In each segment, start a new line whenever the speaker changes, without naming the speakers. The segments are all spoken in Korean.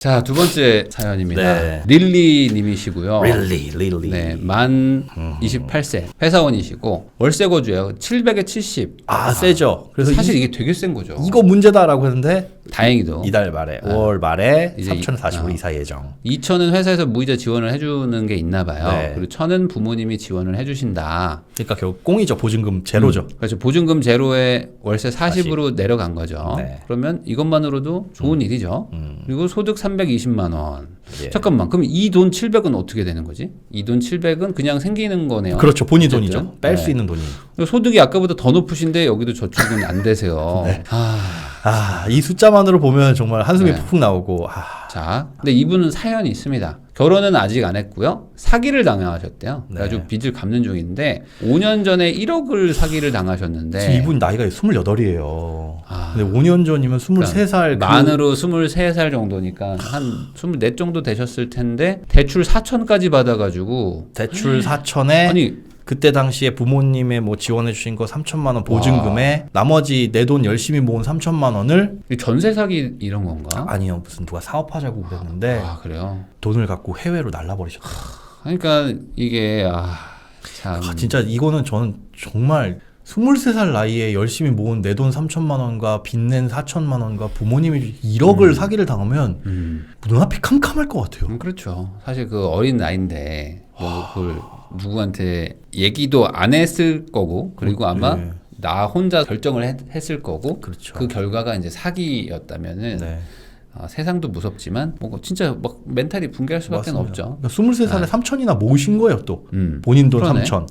자, 두 번째 사연입니다.
네.
릴리 님이시고요.
Really, really.
네, 만 28세 회사원이시고 월세 거주예요. 700에 70.
아, 세죠. 그래서
사실
이,
이게 되게 센 거죠.
이거 문제다라고 했는데
다행히도
이달 말에 5월 말에
이제
3,040을
이-
이사 예정.
2천은 회사에서 무이자 지원을 해주는 게 있나 봐요.
네.
그리고 천은 부모님이 지원을 해주신다.
그러니까 결국 꽁이죠. 보증금 제로죠.
그렇죠. 보증금 제로에 월세 40으로 내려간 거죠.
네.
그러면 이것만으로도 좋은 일이죠.
음.
그리고 소득 320만 원.
예.
잠깐만. 그럼 이 돈 700은 어떻게 되는 거지? 이 돈 700은 그냥 생기는 거네요.
그렇죠. 본인
어쨌든.
돈이죠. 뺄수
네.
있는 돈이.
소득이 아까보다 더 높으신데 여기도 저축은 안 되세요.
네.
아,
아, 이 숫자만으로 보면 정말 한숨이
네.
푹푹 나오고. 아,
자, 근데 이분은 사연이 있습니다. 결혼은 아직 안 했고요. 사기를 당하셨대요.
네.
빚을 갚는 중인데 5년 전에 1억을 사기를 당하셨는데
이분 나이가 28이에요.
아.
근데 5년 전이면 23살. 그
만으로 23살 정도니까 한 24 정도 되셨을 텐데 대출 4천까지 받아 가지고
대출 4천에
아니
그때 당시에 부모님의 뭐 지원해 주신 거 3천만 원 보증금에 나머지 내 돈 열심히 모은 3천만 원을
이 전세 사기 이런 건가?
아니요 무슨 누가 사업하자고 그랬는데
아 그래요.
돈을 갖고 해외로 날라버리셨다.
그러니까 이게 아 참.
아, 진짜 이거는 저는 정말 23살 나이에 열심히 모은 내 돈 3천만 원과 빚낸 4천만 원과 부모님이 1억을 사기를 당하면
음.
눈앞이 캄캄할 것 같아요.
음, 그렇죠. 사실 그 어린 나이인데 뭐 그걸 누구한테 얘기도 안 했을 거고 그리고 아마
네.
나 혼자 결정을 했, 했을 거고
그렇죠.
그 결과가 이제 사기였다면은
네.
아, 세상도 무섭지만 뭐 진짜 막 멘탈이 붕괴할 수밖에
맞습니다.
없죠.
그러니까 23살에 3천이나 모으신 거예요, 또.
음.
본인 돈
그러네. 음.
3천.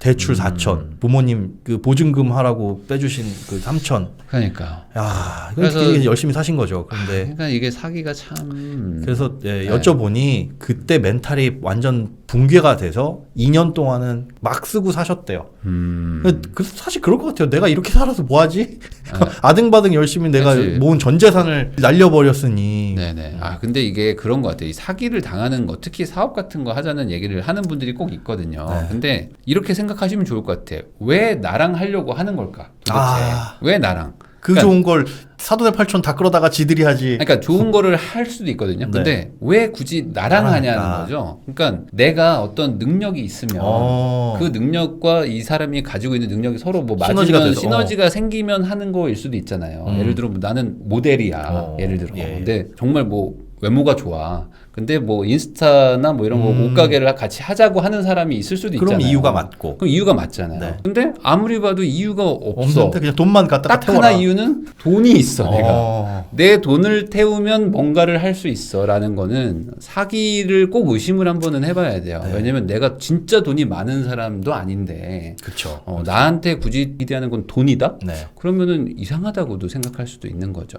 대출 4천. 부모님 그 보증금 하라고 빼주신 그 3천.
그러니까.
야,
그래서-
열심히 사신 거죠. 그런데
그러니까 이게 사기가 참.
그래서 예,
네.
여쭤보니 그때 멘탈이 완전 붕괴가 돼서 2년 동안은 막 쓰고 사셨대요.
음.
그- 그래서 사실 그럴 것 같아요. 내가 이렇게 살아서 뭐하지? 아등바등 열심히 내가
그치.
모은 전 재산을 날려버렸으니.
네네. 아 근데 이게 그런 것 같아요. 이 사기를 당하는 거, 특히 사업 같은 거 하자는 얘기를 하는 분들이 꼭 있거든요.
네.
근데 이렇게 생각하시면 좋을 것 같아요. 왜 나랑 하려고 하는 걸까? 도대체
아.
왜 나랑?
그
그러니까-
좋은 걸 사돈의 팔촌 다 끌어다가 지들이 하지.
그러니까 좋은 거를 할 수도 있거든요. 근데
네.
왜 굳이 나랑 하냐는
할까?
거죠. 그러니까 내가 어떤 능력이 있으면
어.
그 능력과 이 사람이 가지고 있는 능력이 서로 뭐
시너지가
맞으면
돼서,
시너지가 생기면 하는 거일 수도 있잖아요.
음.
예를 들어 뭐 나는 모델이야.
어,
예를 들어.
예, 예.
근데 정말 뭐 외모가 좋아. 근데 뭐 인스타나 뭐 이런 거
음.
옷가게를 같이 하자고 하는 사람이 있을 수도
그럼
있잖아요.
이유가 맞고.
그럼 이유가 맞잖아요.
네.
근데 아무리 봐도 이유가 없어.
없는데 그냥 돈만 갖다가
딱
태워라.
하나 이유는 돈이 있어. 내가.
어.
내 돈을 태우면 뭔가를 할 수 있어라는 거는 사기를 꼭 의심을 한 번은 해봐야 돼요.
네.
왜냐면 내가 진짜 돈이 많은 사람도 아닌데
그렇죠.
어, 나한테 굳이 기대하는 건 돈이다?
네.
그러면은 이상하다고도 생각할 수도 있는 거죠.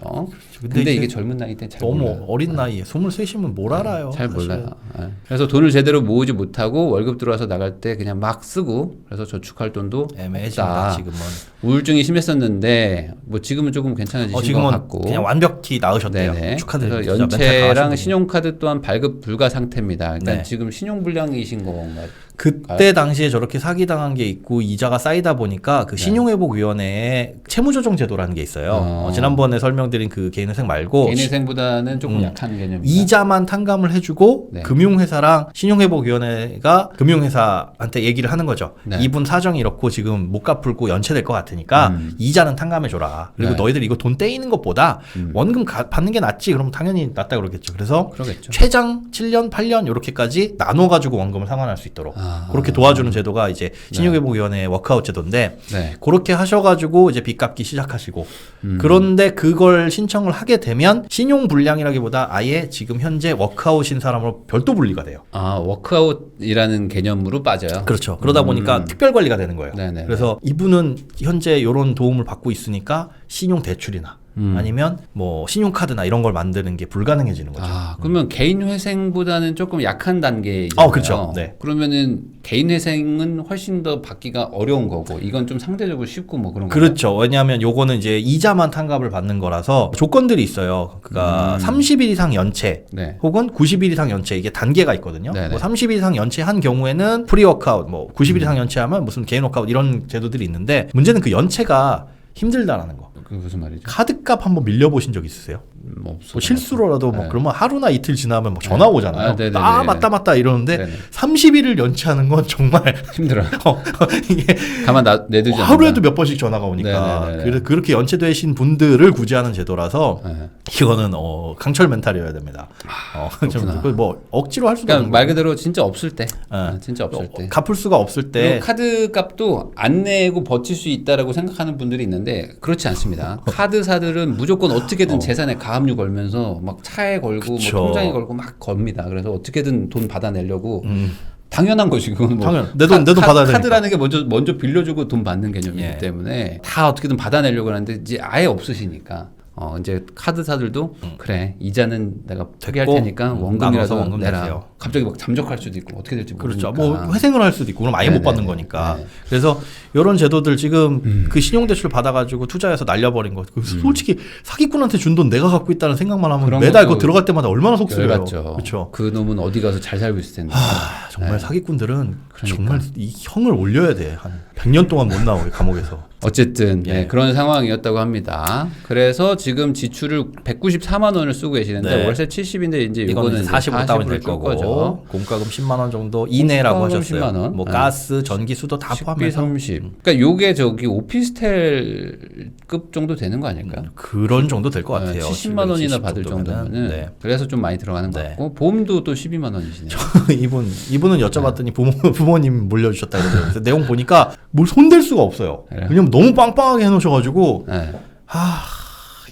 근데,
근데
이게
이게
젊은 나이 때잘
너무
몰라요.
어린 나이에 23이면 뭘 알아요?
잘
사실.
몰라요. 예. 그래서 돈을 제대로 모으지 못하고 월급 들어와서 나갈 때 그냥 막 쓰고 그래서 저축할 돈도
애매해진다
없다.
지금은.
우울증이 심했었는데 뭐 지금은 조금 괜찮아지신
어,
것
지금은
같고.
그냥 완벽히 나으셨대요.
네네.
축하드립니다.
연체랑. 신용카드 또한 발급 불가 상태입니다. 그러니까
네.
지금 신용 불량이신 건가요?
그때 당시에 저렇게 사기 당한 게 있고 이자가 쌓이다 보니까 그 신용회복위원회에 채무조정 제도라는 게 있어요.
네. 어.
어, 지난번에 설명드린 그 개인회생 말고
개인회생보다는 조금
음.
약한 개념입니다.
이자만 탕감을 해주고
네.
금융회사랑 신용회복위원회가 금융회사한테 얘기를 하는 거죠.
네.
이분 사정이 이렇고 지금 못 갚을고 연체될 것 같으니까
음.
이자는 탕감해줘라. 그리고
네.
너희들 이거 돈 떼이는 것보다
음.
원금 가- 받는 게 낫지. 그러면 당연히 낫다 그러겠죠. 그래서
그러겠죠.
최장 7년, 8년 이렇게까지 나눠가지고 원금을 상환할 수 있도록
아.
그렇게 도와주는 제도가 이제 신용회복위원회 워크아웃 제도인데
네.
그렇게 하셔가지고 이제 빚 갚기 시작하시고
음.
그런데 그걸 신청을 하게 되면 신용 불량이라기보다 아예 지금 현재 워크아웃인 사람으로 별도 분리가 돼요.
아 워크아웃이라는 개념으로 빠져요.
그렇죠. 그러다 보니까
음.
특별 관리가 되는 거예요.
네네네.
그래서 이분은 현재 이런 도움을 받고 있으니까 신용 대출이나
음.
아니면 뭐 신용 카드나 이런 걸 만드는 게 불가능해지는 거죠.
아 그러면 개인 회생보다는 조금 약한 단계이잖아요.
어, 그렇죠. 네.
그러면은 개인 회생은 훨씬 더 받기가 어려운 거고 이건 좀 상대적으로 쉽고 뭐 그런 거.
그렇죠. 왜냐하면 요거는 이제 이자만 탕감을 받는 거라서 조건들이 있어요. 그러니까
음.
30일 이상 연체
네.
혹은 90일 이상 연체 이게 단계가 있거든요.
네네.
뭐 30일 이상 연체한 경우에는 프리 워크아웃, 뭐 90일 이상 연체하면 무슨 개인 워크아웃 이런 제도들이 있는데 문제는 그 연체가 힘들다라는 거.
그 무슨 말이죠?
카드값 한번 밀려보신 적 있으세요?
뭐.
뭐 실수로라도 뭐
네.
그러면 하루나 이틀 지나면 막 전화
네.
오잖아요.
아, 네네네.
아 맞다 맞다 이러는데
네네.
30일을 연체하는 건 정말
힘들어.
어, 이게
가만 나 내두지 않는다.
하루에도 몇 번씩 전화가 오니까. 그래, 그렇게 연체되신 분들을 구제하는 제도라서
네.
이거는 어, 강철 멘탈이어야 됩니다. 어, 좀,
그렇구나.
그뭐 억지로 할 수가
그러니까 말. 그대로 진짜 없을 때.
네.
아, 진짜 없을
어,
때.
갚을 수가 없을 때
카드 값도 안 내고 버틸 수 있다라고 생각하는 분들이 있는데 그렇지 않습니다. 카드사들은 무조건 어떻게든 재산에 가 압류 걸면서 막 차에 걸고
그쵸.
뭐 통장에 걸고 막 겁니다. 그래서 어떻게든 돈 받아내려고
음,
당연한 것이 그건 뭐
당연. 내 돈- 내 돈 받아야 되니까.
카드라는 게 먼저 먼저 빌려주고 돈 받는 개념이기
예.
때문에 다 어떻게든 받아내려고 하는데 이제 아예 없으시니까 어 이제 카드사들도 그래 이자는 내가 포기할 테니까
음,
원금이라도
나눠서 원금
내라.
내세요.
갑자기 막 잠적할 수도 있고 어떻게 될지 모르니까.
그렇죠. 뭐 회생을 할 수도 있고 그럼 아예 못
네네네.
받는 거니까.
네.
그래서 이런 제도들 지금
음.
그 신용대출 받아가지고 투자해서 날려버린 거. 그 솔직히 사기꾼한테 준 돈 내가 갖고 있다는 생각만 하면 매달 그거 들어갈 때마다 얼마나 속쓰려요. 그렇죠.
그 놈은 어디 가서 잘 살고 있을 텐데.
아, 정말
네.
사기꾼들은
그러니까.
정말 이 형을 올려야 돼. 한 100년 동안 못 나오게 감옥에서.
어쨌든
예.
네, 그런 상황이었다고 합니다. 그래서 지금 지출을 194만 원을 쓰고 계시는데
네.
월세 70인데 이제
이거는
이거는
40으로 다운이
될줄
거고
거죠.
공과금 10만 원 정도 이내라고 하셨어요.
10만 원.
뭐
네.
가스, 전기, 수도 다 포함해서
30. 그러니까 요게 저기 오피스텔급 정도 되는 거 아닐까요?
그런 정도 될 것 같아요.
네, 70만 원이나
70
받을
정도면은. 네.
그래서 좀 많이 들어가는 것
네.
같고 보험도 또 12만 원이시네요.
이분 이분은 여쭤봤더니 부모 부모님 물려주셨다. 그래서 내용 보니까 뭘 손댈 수가 없어요.
그래요?
왜냐면 너무 빵빵하게 해놓으셔가지고
네.
아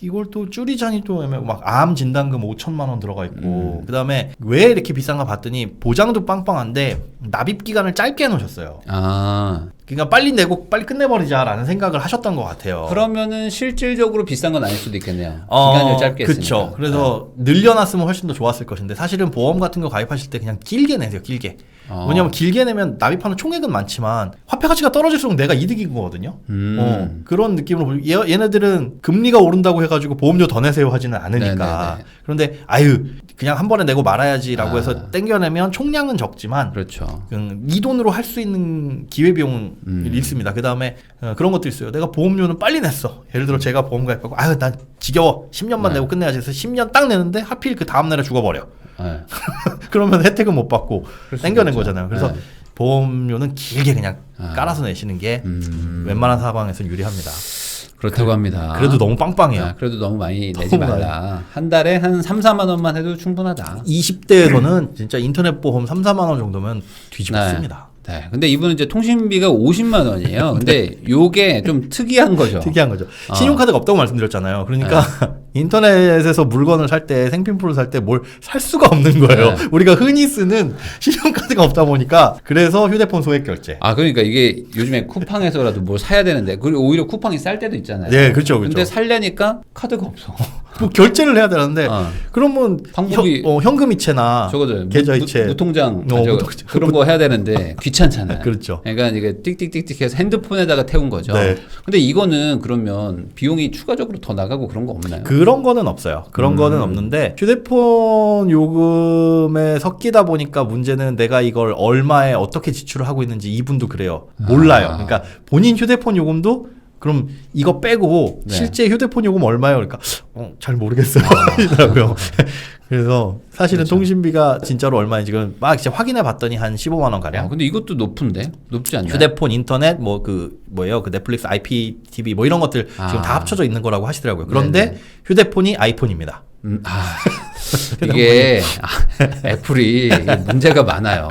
이걸 또 줄이자니 또 막 암 진단금 5천만 원 들어가 있고 그다음에 왜 이렇게 비싼가 봤더니 보장도 빵빵한데 납입 기간을 짧게 해놓으셨어요.
아
그러니까 빨리 내고 빨리 끝내버리자라는 생각을 하셨던 것 같아요.
그러면은 실질적으로 비싼 건 아닐 수도 있겠네요.
어,
기간을 짧게. 했으니까. 네.
그래서 늘려놨으면 훨씬 더 좋았을 것인데 사실은 보험 같은 거 가입하실 때 그냥 길게 내세요. 길게.
어.
왜냐면 길게 내면 납입하는 총액은 많지만 화폐 가치가 떨어질수록 내가 이득인 거거든요.
음.
어, 그런 느낌으로 얘, 얘네들은 금리가 오른다고 해가지고 보험료 더 내세요 하지는 않으니까.
네네네.
그런데 아유 그냥 한 번에 내고 말아야지라고
아.
해서 땡겨내면 총량은 적지만
그렇죠.
음, 이 돈으로 할 수 있는 기회 비용은
음.
있습니다. 그 다음에 어, 그런 것도 있어요. 내가 보험료는 빨리 냈어. 예를 들어 제가 보험 가입하고 아유 난 지겨워 10년만
네.
내고 끝내야지 해서 10년 딱 내는데 하필 그 다음 날에 죽어버려.
네.
그러면 혜택은 못 받고 땡겨낸
있죠.
거잖아요. 그래서
네.
보험료는 길게 그냥
아.
깔아서 내시는 게
음.
웬만한 상황에서는 유리합니다.
그렇다고 합니다.
그래도 너무 빵빵해요.
아, 그래도 너무 많이 내지
너무
말라. 한 달에 한 3, 4만 원만 해도 충분하다.
20대에서는 진짜 인터넷 보험 3, 4만 원 정도면 뒤집습니다.
네. 근데 이분은 이제 통신비가 50만 원이에요. 근데 요게 좀 특이한 거죠.
네. 특이한 거죠.
아.
신용카드가 없다고 말씀드렸잖아요. 그러니까 인터넷에서 물건을 살 때 생필품을 살 때 뭘 살 수가 없는 거예요.
네.
우리가 흔히 쓰는 신용카드가 없다 보니까 그래서 휴대폰 소액 결제.
아, 그러니까 이게 요즘에 쿠팡에서라도 뭘 사야 되는데, 그리고 오히려 쿠팡이 쌀 때도 있잖아요.
네, 그렇죠, 그렇죠.
근데 살려니까 카드가 없어.
뭐 결제를 해야 되는데
어.
그러면
방법이-
현, 어, 현금 이체나
저거들
계좌
무-
이체
무, 통장
어.
그런 거 해야 되는데 귀찮잖아요.
그렇죠.
그러니까 이게 띡띡띡띡 해서 핸드폰에다가 태운 거죠.
네.
근데 이거는 그러면 비용이 추가적으로 더 나가고 그런 거 없나요?
그런 거는 없어요. 그런
음.
거는 없는데 휴대폰 요금에 섞이다 보니까 문제는 내가 이걸 얼마에 어떻게 지출을 하고 있는지 이분도 그래요. 몰라요.
아.
그러니까 본인 휴대폰 요금도 그럼 이거 빼고
네.
실제 휴대폰 요금 얼마예요? 그러니까 어, 잘 모르겠어요. 이더라고요. 그래서 사실은
그렇죠.
통신비가 진짜로 얼마인지 지금 막 이제 확인해 봤더니 한 15만 원 가량.
아, 근데 이것도 높은데? 높지 않나요?
휴대폰, 인터넷, 뭐 그 뭐예요, 그 넷플릭스, IPTV 뭐 이런 것들
아.
지금 다 합쳐져 있는 거라고 하시더라고요. 그런데
네네.
휴대폰이 아이폰입니다.
음, 아, 이게 아, 애플이 문제가 많아요.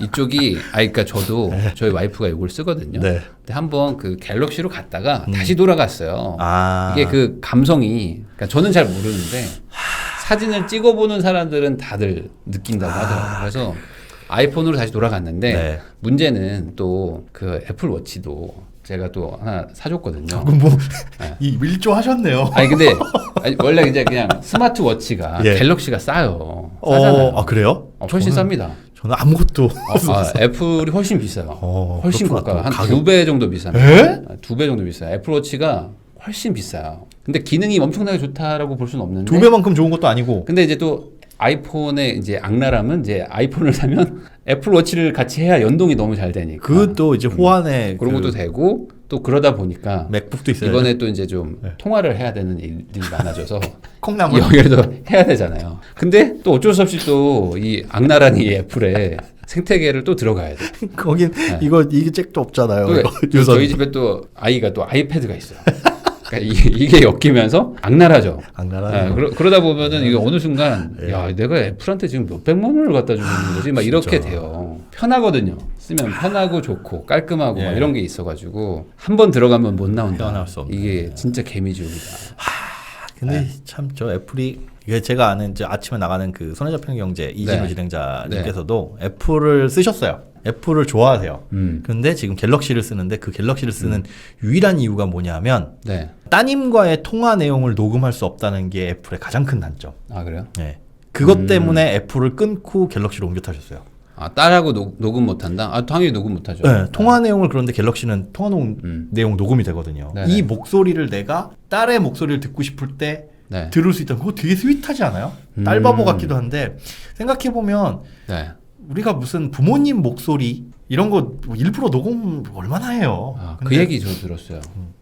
이쪽이 아 그러니까 저도 저희 와이프가 이걸 쓰거든요.
네.
근데 한번 그 갤럭시로 갔다가 다시 돌아갔어요.
아.
이게 그 감성이 그러니까 저는 잘 모르는데 사진을 찍어보는 사람들은 다들 느낀다고 하더라고요. 그래서 아이폰으로 다시 돌아갔는데
네.
문제는 또 그 애플 워치도 제가 또 하나 사줬거든요.
그럼 뭐,
네.
이 밀조 하셨네요.
아니 근데 아니, 원래 이제 그냥 스마트 워치가
예.
갤럭시가 싸요. 싸잖아요.
어, 아, 그래요?
어, 훨씬
저는,
쌉니다.
저는 아무것도.
어, 아, 애플이 훨씬 비싸요.
어,
훨씬
그렇구나.
고가. 한 두 배 정도 비쌉니다.
에?
두배 정도 비싸요. 애플워치가 훨씬 비싸요. 근데 기능이 엄청나게 좋다라고 볼 수는 없는데.
두 배만큼 좋은 것도 아니고.
근데 이제 또 아이폰의 이제 악랄함은 이제 아이폰을 사면 애플워치를 같이 해야 연동이 너무 잘 되니까.
그것도 이제 호환에.
그런
그-
것도 되고 또 그러다 보니까
맥북도 있어요.
이번에 또 이제 좀
네.
통화를 해야 되는 일들이 많아져서
콩나물.
여기도 해야 되잖아요. 근데 또 어쩔 수 없이 또 이 악랄한 이 애플에 생태계를 또 들어가야 돼.
거긴 이거 이게 잭도 없잖아요.
또
이거 유선.
저희 집에 또 아이가 또 아이패드가 있어요. 그러니까 이게, 엮이면서 악랄하죠.
악랄하네요.
예, 그러, 그러다 보면은 이게 어느 순간
예.
야 내가 애플한테 지금 몇 백만 원을 갖다 주는 거지 막 이렇게
진짜.
돼요. 편하거든요. 쓰면 편하고 좋고 깔끔하고 막
예.
이런 게 있어가지고 한 번 들어가면 못 나온다.
수 없네.
이게 진짜 개미지옥이다.
근데
네.
참저 애플이 이게 제가 아는 이제 아침에 나가는 그 손에 잡히는 경제 이진우
네.
진행자님께서도 애플을 쓰셨어요. 애플을 좋아하세요.
음,
근데 지금 갤럭시를 쓰는데 그 갤럭시를 쓰는 유일한 이유가 뭐냐면
네.
따님과의 통화 내용을 녹음할 수 없다는 게 애플의 가장 큰 단점.
아 그래요?
네. 그것
음.
때문에 애플을 끊고 갤럭시로 옮겨 타셨어요.
아 딸하고 녹, 녹음 못한다? 아 당연히 녹음 못하죠.
네, 통화 내용을 그런데 갤럭시는 통화 녹음,
음.
내용 녹음이 되거든요.
네네.
이 목소리를 내가 딸의 목소리를 듣고 싶을 때
네.
들을 수 있다는 그거 되게 스윗하지 않아요?
음.
딸바보 같기도 한데 생각해 보면
네.
우리가 무슨 부모님 목소리 이런 거뭐 일부러 녹음 얼마나 해요?
아, 그
근데-
얘기 저 들었어요.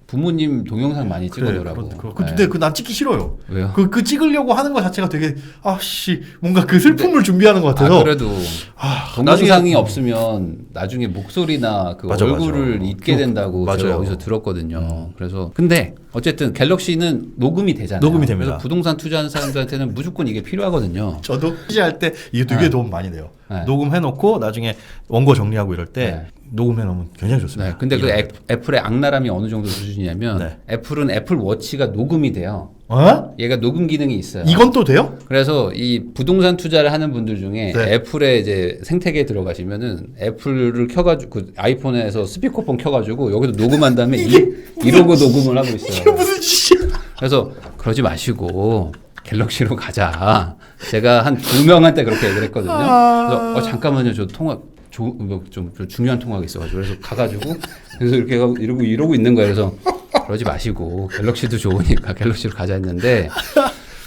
부모님 동영상 많이
그래,
찍어놓으라고.
그렇- 그-
네.
근데 그 난 찍기 싫어요.
왜요?
그, 그 찍으려고 하는 것 자체가 되게 아씨 뭔가 그 슬픔을 준비하는 것 같아서
아, 그래도
아,
동영상이 없으면 나중에 목소리나 그
맞아,
얼굴을
맞아.
잊게
그-
된다고 제가
맞아요. 음.
어디서 들었거든요. 그래서 근데 어쨌든 갤럭시는 녹음이 되잖아요.
녹음이 됩니다.
그래서 부동산 투자하는 사람들한테는 무조건 이게 필요하거든요.
저도 취재할 때 이게 되게
네.
도움 많이 돼요.
네.
녹음해놓고 나중에 원고 정리하고 이럴 때
네.
녹음해놓으면 굉장히 좋습니다.
네, 근데 그 애, 애플의 악랄함이 어느 정도 수준이냐면
네.
애플은 애플 워치가 녹음이 돼요.
어?
얘가 녹음 기능이 있어요.
이건 또 돼요?
그래서 이 부동산 투자를 하는 분들 중에
네.
애플의 이제 생태계에 들어가시면은 애플을 켜가지고 그 아이폰에서 스피커폰 켜가지고 여기도 녹음한 다음에 이, 이러고 녹음을 하고
이게
있어요.
무슨 짓이야?
그래서 그러지 마시고 갤럭시로 가자. 제가 한 두 명한테 그렇게 얘기를 했거든요.
아.
그래서 어, 잠깐만요, 저 통화 조, 뭐좀 중요한 통화가 있어가지고 그래서 가가지고 그래서 이렇게 하고 이러고 이러고 있는 거예요. 그래서 그러지 마시고 갤럭시도 좋으니까 갤럭시로 가자 했는데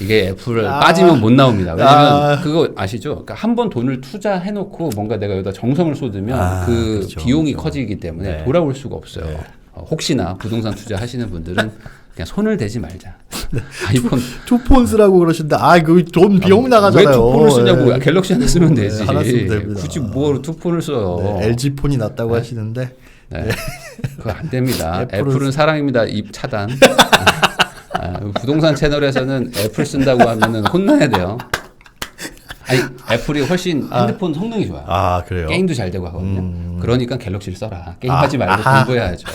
이게 애플을
아.
빠지면 못 나옵니다. 왜냐면
아.
그거 아시죠? 그러니까 한 번 돈을 투자해놓고 뭔가 내가 여기다 정성을 쏟으면
아,
그
그렇죠.
비용이
그렇죠.
커지기 때문에
네.
돌아올 수가 없어요.
네.
어, 혹시나 부동산 투자하시는 분들은 그냥 손을 대지 말자.
네.
아이폰
투폰 쓰라고 그러시는데 아 그 돈 비용
왜
나가잖아요.
투폰을 쓰냐고
네.
갤럭시 하나 쓰면
네,
되지.
하나 쓰면 됩니다.
굳이 뭐 투폰을 써요.
네, LG 폰이 낫다고
네.
하시는데
네. 그거 안 됩니다.
애플은
애플은, 사랑입니다. 입 차단. 아, 부동산 채널에서는 애플 쓴다고 하면은 혼나야 돼요. 아니 애플이 훨씬 핸드폰 성능이 좋아요.
아 그래요.
게임도 잘 되고 하거든요.
음.
그러니까 갤럭시를 써라. 게임하지
아,
말고
아하.
공부해야죠.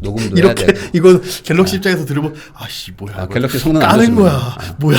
녹음도
이렇게
해야 되고.
이건 갤럭시 입장에서 들으면 아씨 뭐야
아, 갤럭시 성능 안
까는. 거야 뭐야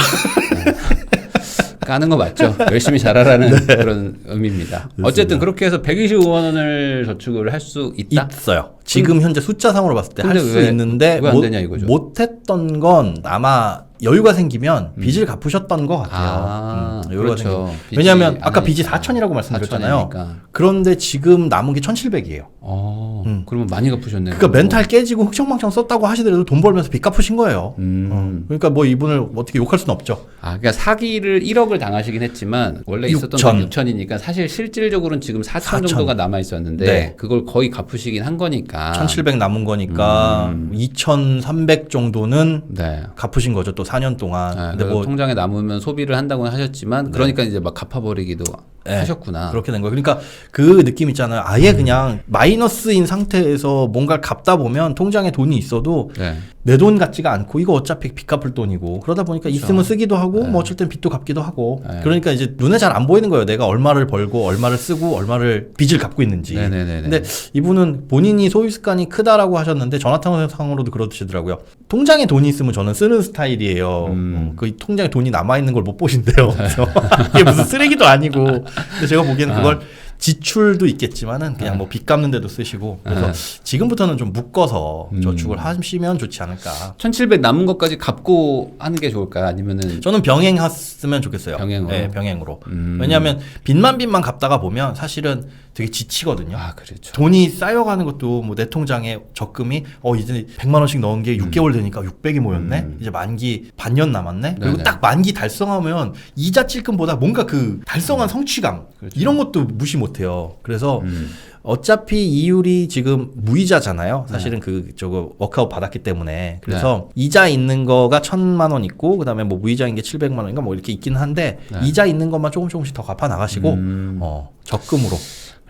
까는 거 맞죠? 열심히 잘하라는 그런 의미입니다. 어쨌든 그렇게 해서 125만 원을 저축을 할 수 있다.
있어요. 지금 현재 숫자상으로 봤을 때 할수
왜-
있는데
왜안
못,
되냐 이거죠.
못했던 건 아마 여유가 생기면 빚을 갚으셨던 것 같아요.
아,
음, 여유가
그렇죠.
생기면.
빚이
왜냐하면
안
아까 빚이
하니까.
4천이라고 말씀드렸잖아요.
4천이니까.
그런데 지금 남은 게 1,700이에요.
어,
음.
그러면 많이 갚으셨네요.
그러니까 멘탈 깨지고 흥청망청 썼다고 하시더라도 돈 벌면서 빚 갚으신 거예요.
음.
어, 그러니까 뭐 이분을 어떻게 욕할 수는 없죠.
아, 그러니까 사기를 1억을 당하시긴 했지만 원래 있었던
6천.
돈 6천이니까 사실 실질적으로는 지금 4천,
4천.
정도가 남아 있었는데
네.
그걸 거의 갚으시긴 한 거니까.
1,700 남은 거니까
음.
2,300 정도는
네.
갚으신 거죠. 또 4년 동안.
아,
근데 뭐
통장에 남으면 소비를 한다고 하셨지만 그러니까 이제 막 갚아버리기도
네.
하셨구나.
그렇게 된 거예요. 그러니까 그 느낌 있잖아요. 아예 그냥 마이너스인 상태에서 뭔가를 갚다 보면 통장에 돈이 있어도
네.
내돈 같지가 않고 이거 어차피 빚 갚을 돈이고 그러다 보니까
그렇죠.
있으면 쓰기도 하고 뭐 어쩔 땐 빚도 갚기도 하고
네.
그러니까 이제 눈에 잘 안 보이는 거예요. 내가 얼마를 벌고 얼마를 쓰고 얼마를 빚을 갚고 있는지.
네네네네.
근데 이분은 본인이 소유 습관이 크다라고 하셨는데 전화통화상으로도 그러시더라고요. 통장에 돈이 있으면 저는 쓰는 스타일이에요.
음.
어, 그 통장에 돈이 남아 있는 걸 못 보신대요. 그래서 이게 무슨 쓰레기도 아니고. 근데 제가 보기에는 그걸 지출도 있겠지만은 그냥 뭐 빚 갚는 데도 쓰시고 그래서
아.
지금부터는 좀 묶어서
음.
저축을 하시면 좋지 않을까.
1700 남은 것까지 갚고 하는 게 좋을까요? 아니면은
저는 병행했으면 좋겠어요.
병행으로?
네, 병행으로.
음.
왜냐하면 빚만 빚만 갚다가 보면 사실은 되게 지치거든요.
아, 그렇죠.
돈이 쌓여가는 것도 뭐 내 통장에 적금이 어 이제 100만 원씩 넣은 게 6개월 되니까 600이 모였네.
음.
이제 만기 반년 남았네. 그리고
네네.
딱 만기 달성하면 이자 찔끔보다 뭔가 그 달성한 성취감
그렇죠.
이런 것도 무시 못 못해요. 그래서
음.
어차피 이율이 지금 무이자잖아요. 사실은 그 저거 워크아웃 받았기 때문에 그래서
네.
이자 있는 거가 천만 원 있고 그다음에 뭐 무이자인 게 칠백만 원인가 뭐 이렇게 있긴 한데
네.
이자 있는 것만 조금 조금씩 더 갚아 나가시고
음.
어, 적금으로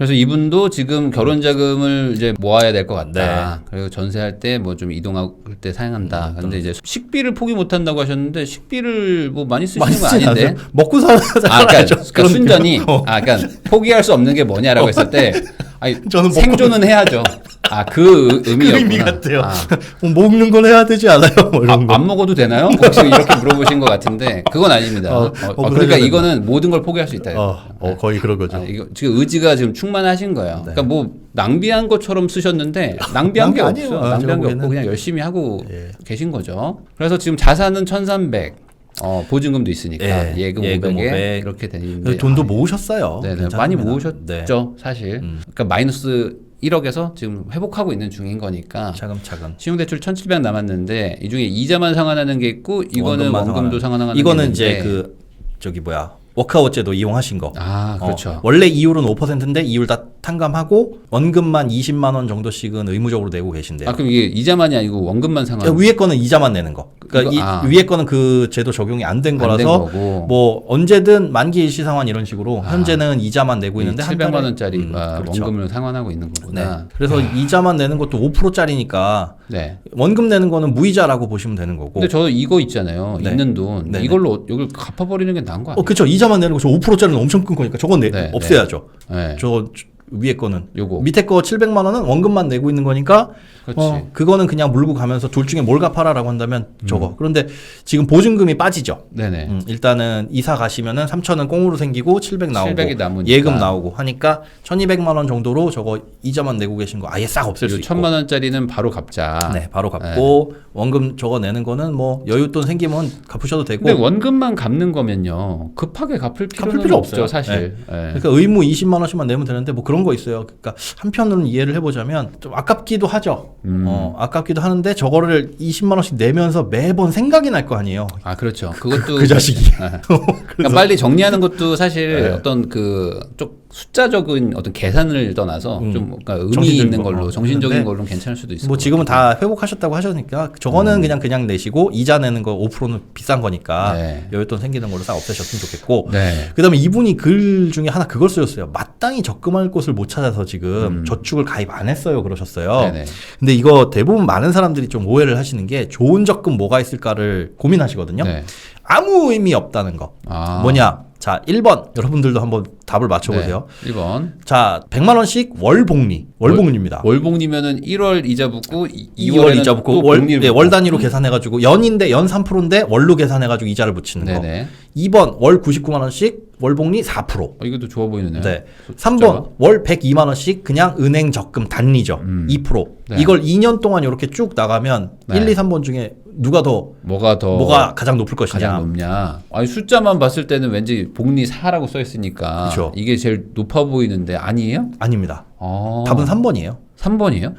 그래서 이분도 지금 결혼 자금을 이제 모아야 될 것 같다.
네.
그리고 전세할 때 뭐 좀 이동할 때 사용한다.
음,
근데 이제 식비를 포기 못 한다고 하셨는데 식비를 뭐 많이 쓰시는
쓰지
아닌데.
않아요. 먹고 살아야
아, 그러니까. 그러니까 순전히
어.
아, 그러니까 포기할 수 없는 게 뭐냐라고 했을 때 아니, 생존은 해야죠. 아, 그 의미였구나.
의미 같아요.
아,
뭐 먹는 건 해야 되지 않아요? 뭐 이런 거.
안 먹어도 되나요? 혹시 이렇게 물어보신 것 같은데 그건 아닙니다.
어,
어,
어,
어, 그러니까
된다.
이거는 모든 걸 포기할 수 있다.
어, 어, 거의 그런 거죠.
아, 이거 지금 의지가 지금 충만하신 거예요.
네.
그러니까 뭐 낭비한 것처럼 쓰셨는데 낭비한 게
낭비
없어.
아니에요. 아,
낭비한 게 없고. 그냥 열심히 하고
예.
계신 거죠. 그래서 지금 자산은 1,300, 어, 보증금도 있으니까
예,
예금 500에
500.
이렇게 되는데
돈도
아,
모으셨어요.
네네. 많이 모으셨죠,
네.
사실.
음.
그러니까 마이너스 1억에서 지금 회복하고 있는 중인 거니까.
차근차근.
신용대출 1,700 남았는데 이 중에 이자만 상환하는 게 있고 이거는
원금만
원금도 상환하는 게
이거는 이제 그 저기 뭐야 워크아웃 제도 이용하신 거.
아 그렇죠.
어, 원래 이율은 5%인데 이율 다 탕감하고 원금만 20만 원 정도씩은 의무적으로 내고 계신데요.
아 그럼 이게 이자만이 아니고 원금만 상환
그러니까 위에 거는 이자만 내는 거. 그러니까
이거-
이,
아.
위에 거는 그 제도 적용이
안된안
거라서
된 거고.
뭐 언제든 만기 일시 상환 이런 식으로
아.
현재는 이자만 내고 있는데 한
700만
달에-
원짜리가
음, 그렇죠.
원금을 상환하고 있는
네.
거구나.
그래서 이자만 내는 것도 5%짜리니까
네.
원금 내는 거는 무이자라고 보시면 되는 거고.
근데 저 이거 있잖아요.
네.
있는 돈
네네.
이걸로 여기를 갚아버리는 게 나은 거
어,
아니에요?
그쵸. 이자 만 내는 거 저 5%짜리는 엄청 큰 거니까 저건 내,
네,
없애야죠.
네.
저저 위에 거는.
요거.
밑에 거 700만 원은 원금만 내고 있는 거니까
그렇지.
어, 그거는 그냥 물고 가면서 둘 중에 뭘 갚아라라고 한다면
음.
저거. 그런데 지금 보증금이 빠지죠.
네네.
음, 일단은 이사 가시면은 3천은 꽁으로 생기고 700 나오고
700이 남으니까.
예금 나오고 하니까 1200만 원 정도로 저거 이자만 내고 계신 거 아예 싹 없앨
수요
있고.
천만 원짜리는 바로 갚자.
네, 바로 갚고 원금 저거 내는 거는 뭐 여윳돈 생기면 갚으셔도 되고.
근데 원금만 갚는 거면요 급하게 갚을 필요는
갚을 필요
없죠
없어요.
사실. 네.
그러니까 의무 20만 원씩만 내면 되는데 뭐 그런 거 있어요. 그러니까 한편으로는 이해를 해보자면 좀 아깝기도 하죠.
음.
어, 아깝기도 하는데 저거를 20만 원씩 내면서 매번 생각이 날 거 아니에요.
아 그렇죠. 그것도
그 자식이.
네. 그러니까 빨리 정리하는 것도 사실
네.
어떤 그좀 숫자적인 어떤 계산을 떠나서
음.
좀 뭔가 의미
정신적인
있는
거.
걸로
어,
정신적인 걸로 괜찮을 수도 있을 뭐것
지금은. 다 회복하셨다고 하셨으니까 저거는
음.
그냥 그냥 내시고 이자 내는 거 5%는 비싼 거니까
네.
여윳돈 생기는 걸로 싹 없애셨으면 좋겠고
네.
그다음에 이분이 글 중에 하나 그걸 쓰셨어요. 마땅히 적금할 곳을 못 찾아서 지금
음.
저축을 가입 안 했어요. 그러셨어요.
네네.
근데 이거 대부분 많은 사람들이 좀 오해를 하시는 게 좋은 적금 뭐가 있을까를 고민하시거든요.
네.
아무 의미 없다는 거.
아.
뭐냐? 자, 1번. 여러분들도 한번 답을 맞춰보세요.
네. 1번.
자, 100만 원씩 월복리. 월복리입니다.
월 복리면은 1월 이자 붙고
2 월 이자 붙고 월, 네, 월 단위로 계산해가지고 연인데 연 3%인데 월로 계산해가지고 이자를 붙이는 거.
네네.
2번 월 99만 원씩 월복리 4%.
어, 이것도 좋아 보이네요.
네.
숫자가.
3번 월 102만 원씩 그냥 은행 적금 단리죠.
음.
2%.
네.
이걸 2년 동안 이렇게 쭉 나가면
네.
1, 2, 3번 중에 누가 더
뭐가 더
뭐가 가장 높을 것이냐.
가장 높냐? 아니 숫자만 봤을 때는 왠지 복리 4라고 써 있으니까
그쵸.
이게 제일 높아 보이는데 아니에요?
아닙니다.
아.
답은 3번이에요.
3번이에요?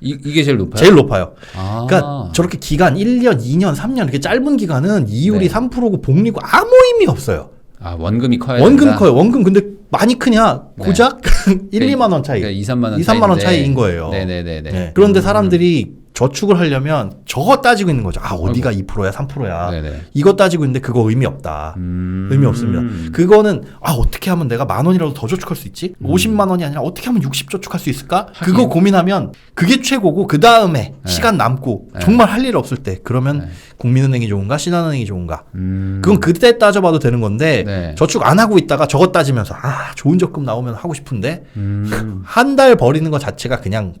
이, 이게 제일 높아요?
제일 높아요.
아.
그러니까 저렇게 기간 1년, 2년, 3년 이렇게 짧은 기간은 이율이
네.
3%고 복리고 아무 의미 없어요.
아, 원금이 커야
원금
된다?
커요. 원금 근데 많이 크냐?
네.
고작 1, 2만 원 차이.
그러니까 2, 3만 원
2, 3만 원
차이인데.
차이인 거예요.
네네네네.
네. 그런데 사람들이 저축을 하려면 저거 따지고 있는 거죠. 아, 어디가 2%야, 3%야.
네네.
이거 따지고 있는데 그거 의미 없다.
음.
의미 없습니다. 그거는 아 어떻게 하면 내가 만 원이라도 더 저축할 수 있지? 50만 원이 아니라 어떻게 하면 60 저축할 수 있을까?
음. 하긴.
그거 고민하면 그게 최고고 그 다음에
네.
시간 남고
네.
정말 할 일 없을 때 그러면
네.
국민은행이 좋은가 신한은행이 좋은가?
음.
그건 그때 따져봐도 되는 건데
네.
저축 안 하고 있다가 저거 따지면서 아 좋은 적금 나오면 하고 싶은데
음.
한달 버리는 것 자체가 그냥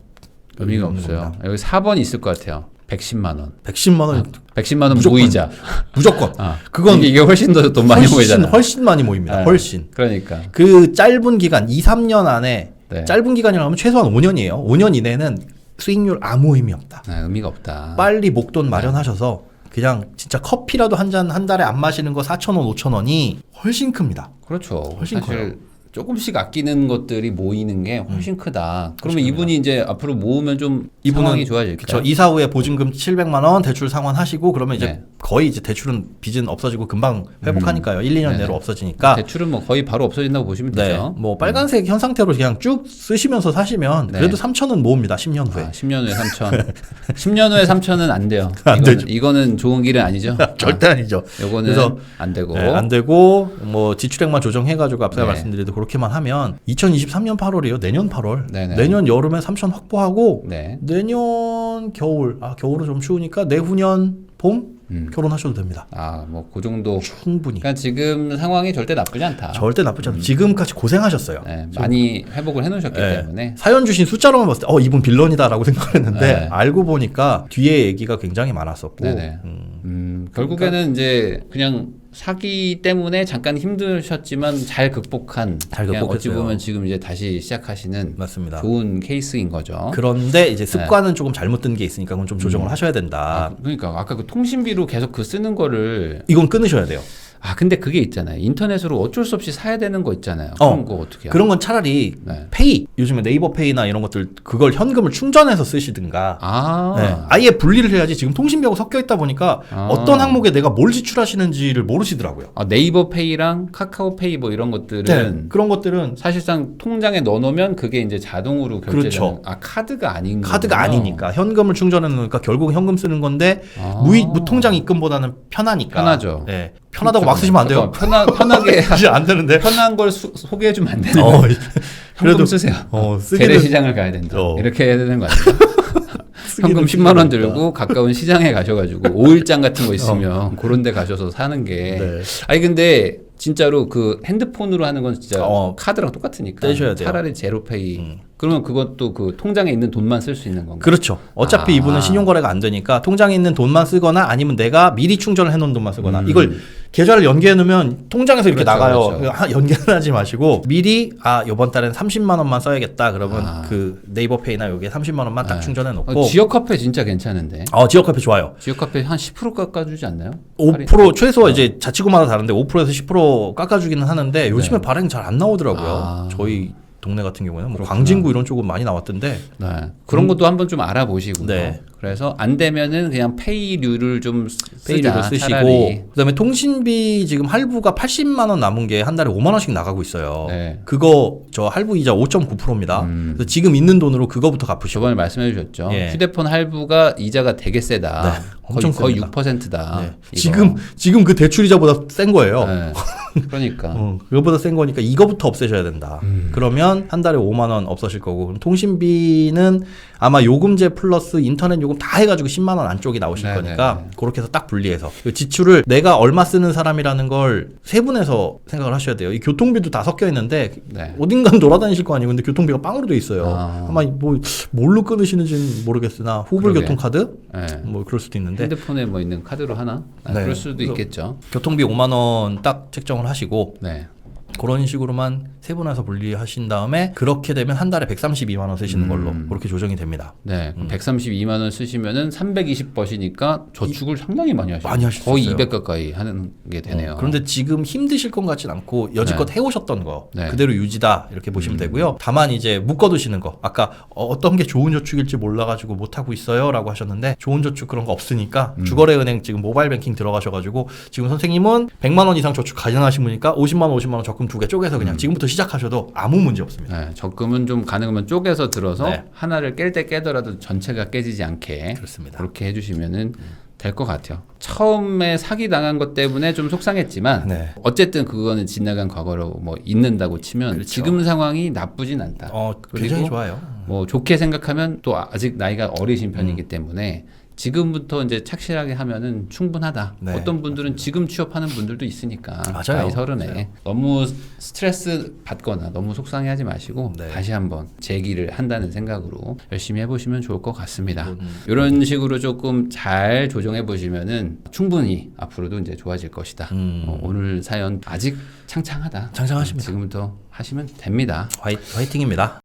의미가
없는
없어요.
겁니다.
여기 4번이 있을 것 같아요. 110만 원.
110만 원
110만 원
무조건.
무이자.
무조건
아,
그건
이게, 이게 훨씬 더 돈 많이
훨씬
모이잖아.
훨씬 많이 모입니다.
네.
훨씬.
그러니까.
그 짧은 기간 2, 3년 안에
네.
짧은 기간이라고 하면 최소한 5년이에요. 5년 이내는 수익률 아무 의미 없다.
아, 의미가 없다.
빨리 목돈 마련하셔서 그냥 진짜 커피라도 한 잔 한 달에 안 마시는 거 4,000원, 5,000원이 훨씬 큽니다.
그렇죠.
훨씬 커요.
조금씩 아끼는 것들이 모이는 게 훨씬 크다. 그러면 이분이 이제 앞으로 모으면 좀
이분은
상황이 좋아질까요?
그쵸. 이사 후에 보증금 700만 원 대출 상환하시고 그러면 이제
네.
거의 이제 대출은 빚은 없어지고 금방 회복하니까요. 1, 2년
네네.
내로 없어지니까.
대출은 뭐 거의 바로 없어진다고 보시면
네.
되죠.
뭐 빨간색 현 상태로 그냥 쭉 쓰시면서 사시면
네.
그래도 3천은 모읍니다. 10년 후에.
아, 10년 후에 3천. 10년 후에 3천은 안 돼요.
안
이거는,
되죠.
이거는 좋은 길은 아니죠.
절대 아니죠.
아, 요거는
그래서
안 되고.
네, 안 되고 뭐 지출액만 조정해 가지고 앞서
네.
말씀드리도 그렇게만 하면 2023년 8월이요. 내년 8월.
네네.
내년 여름에 3천 확보하고
네.
내년 겨울 아 겨울은 좀 추우니까 내후년 봄
음.
결혼하셔도 됩니다.
아, 뭐 그 정도.
충분히.
그러니까 지금 상황이 절대 나쁘지 않다.
절대 나쁘지 않아요. 지금까지 고생하셨어요.
네, 많이 회복을 해놓으셨기
네.
때문에.
사연 주신 숫자로만 봤을 때, 어, 이분 빌런이다라고 생각했는데,
네.
알고 보니까 뒤에 얘기가 굉장히 많았었고. 음,
음, 결국에는 이제 그냥 사기 때문에 잠깐 힘드셨지만 잘 극복한.
잘 극복했어요.
어찌 보면 지금 이제 다시 시작하시는
맞습니다.
좋은 케이스인 거죠.
그런데 이제 습관은 조금 잘못된 게 있으니까 그건 좀 조정을 하셔야
네. 음. 아,
된다.
그러니까 아까 그 통신비로 계속 그 쓰는 거를
이건 끊으셔야 돼요.
아 근데 그게 있잖아요. 인터넷으로 어쩔 수 없이 사야 되는 거 있잖아요.
어,
그런 거 어떻게 해요?
그런 건 차라리
네.
페이, 요즘에 네이버 페이나 이런 것들, 그걸 현금을 충전해서 쓰시든가,
아,
네, 아예 분리를 해야지 지금 통신비하고 섞여 있다 보니까
아.
어떤 항목에 내가 뭘 지출하시는지를 모르시더라고요.
아, 네이버 페이랑 카카오 페이 뭐 이런 것들은
네, 그런 것들은
사실상 통장에 넣어놓으면 그게 이제 자동으로 결제되는
그렇죠.
아 카드가 아닌
카드가
거군요.
아니니까 현금을 충전해 놓으니까 결국 현금 쓰는 건데
아.
무이 무통장 입금보다는 편하니까
편하죠.
네. 편하다고 막 쓰시면 안 돼요.
편하, 편하게
이제 안 되는데.
편한 걸 수- 소개해주면 안 되는
어.
현금 쓰세요.
어, 쓰기는-
재래 시장을 가야 된다.
어.
이렇게 해야 되는 거 아니에요? 현금 10만 원 들고 가까운 시장에 가셔가지고 5일장 같은 거 있으면 그런 데 가셔서 사는 게
어. 네.
아니 근데 진짜로 그 핸드폰으로 하는 건 진짜
어.
카드랑 똑같으니까
떼셔야 돼요.
차라리 제로페이
음.
그러면 그것도 그 통장에 있는 돈만 쓸 수 있는 건가?
그렇죠. 어차피
아.
이분은 신용거래가 안 되니까 통장에 있는 돈만 쓰거나 아니면 내가 미리 충전을 해놓은 돈만 쓰거나
음.
이걸 계좌를 연계해 놓으면 통장에서 이렇게
그렇죠,
나가요.
그렇죠.
하- 연계는 하지 마시고 미리 아 이번 달엔 30만 원만 써야겠다. 그러면
아.
그 네이버 페이나 여기에 30만 원만 딱
네.
충전해 놓고
어, 지역 카페 진짜 괜찮은데.
어, 지역 카페 좋아요.
지역 카페 한 10% 깎아주지 않나요?
5% 최소 이제 자치구마다 다른데 5%에서 10% 깎아주기는 하는데 요즘에
네.
발행 잘 안 나오더라고요.
아.
저희 동네 같은 경우에는 뭐
그렇구나.
광진구 이런 쪽은 많이 나왔던데
네. 그런 것도 한번 좀 알아보시고.
음. 네.
그래서 안 되면은 그냥 페이류를 좀
페이를
쓰자,
쓰시고
차라리.
그다음에 통신비 지금 할부가 80만 원 남은 게 한 달에 5만 원씩 나가고 있어요.
네.
그거 저 할부 이자 5.9%입니다.
음.
그래서 지금 있는 돈으로 그거부터 갚으시고
저번에 말씀해 주셨죠.
예.
휴대폰 할부가 이자가 되게 세다.
네, 엄청
거의. 거의 6%다.
네. 지금 지금 그 대출 이자보다 센 거예요.
네. 그러니까.
어, 그거보다 센 거니까 이거부터 없애셔야 된다.
음.
그러면 한 달에 5만 원 없어질 거고 그럼 통신비는 아마 요금제 플러스 인터넷 요금 다 해가지고 10만 원 안쪽이 나오실
네,
거니까
네, 네.
그렇게 해서 딱 분리해서 그 지출을 내가 얼마 쓰는 사람이라는 걸 세분해서 생각을 하셔야 돼요. 이 교통비도 다 섞여 있는데
네.
어딘간 돌아다니실 거 아니에요. 근데 교통비가 빵으로 돼 있어요.
아.
아마 뭐 뭘로 끊으시는지는 모르겠으나 후불
그러게.
교통카드
네.
뭐 그럴 수도 있는데
핸드폰에 뭐 있는 카드로 하나? 아,
네.
그럴 수도 있겠죠.
교통비 5만 원 딱 책정을 하시고
네.
그런 식으로만 세분해서 분리하신 다음에 그렇게 되면 한 달에 132만 원 쓰시는 걸로
음.
그렇게 조정이 됩니다.
네.
음.
132만 원 쓰시면은 320 버시니까 저축을 상당히 많이 하시죠.
많이 수
거의
있어요.
200 가까이 하는 게 되네요.
어, 그런데 지금 힘드실 것 같진 않고 여지껏
네.
해오셨던 거
네.
그대로 유지다 이렇게 보시면
음.
되고요. 다만 이제 묶어두시는 거 아까 어, 어떤 게 좋은 저축일지 몰라가지고 못 하고 있어요라고 하셨는데 좋은 저축 그런 거 없으니까
음.
주거래은행 지금 모바일 뱅킹 들어가셔가지고 지금 선생님은 100만 원 이상 저축 가능하신 분이니까 50만 원 50만 원 적금 두 개 쪼개서 그냥
음.
지금부터 시작하셔도 아무 문제 없습니다.
네, 적금은 좀 가능하면 쪼개서 들어서
네.
하나를 깰 때 깨더라도 전체가 깨지지 않게
그렇습니다.
그렇게 해주시면은 될것 같아요. 처음에 사기 당한 것 때문에 좀 속상했지만
네.
어쨌든 그거는 지나간 과거로 뭐 있는다고 치면
그렇죠.
지금 상황이 나쁘진 않다.
어,
그리고
굉장히 좋아요.
뭐 좋게 생각하면 또 아직 나이가 어리신 편이기
음.
때문에 지금부터 이제 착실하게 하면은 충분하다.
네,
어떤 분들은 지금 취업하는 분들도 있으니까
맞아요.
나이 서른에
맞아요.
너무 스트레스 받거나 너무 속상해하지 마시고
네.
다시 한번 재기를 한다는 생각으로 열심히 해보시면 좋을 것 같습니다.
음.
이런 식으로 조금 잘 조정해 보시면은 충분히 앞으로도 이제 좋아질 것이다.
음.
어, 오늘 사연 아직 창창하다.
창창하십니다.
지금부터 하시면 됩니다.
화이, 화이팅입니다.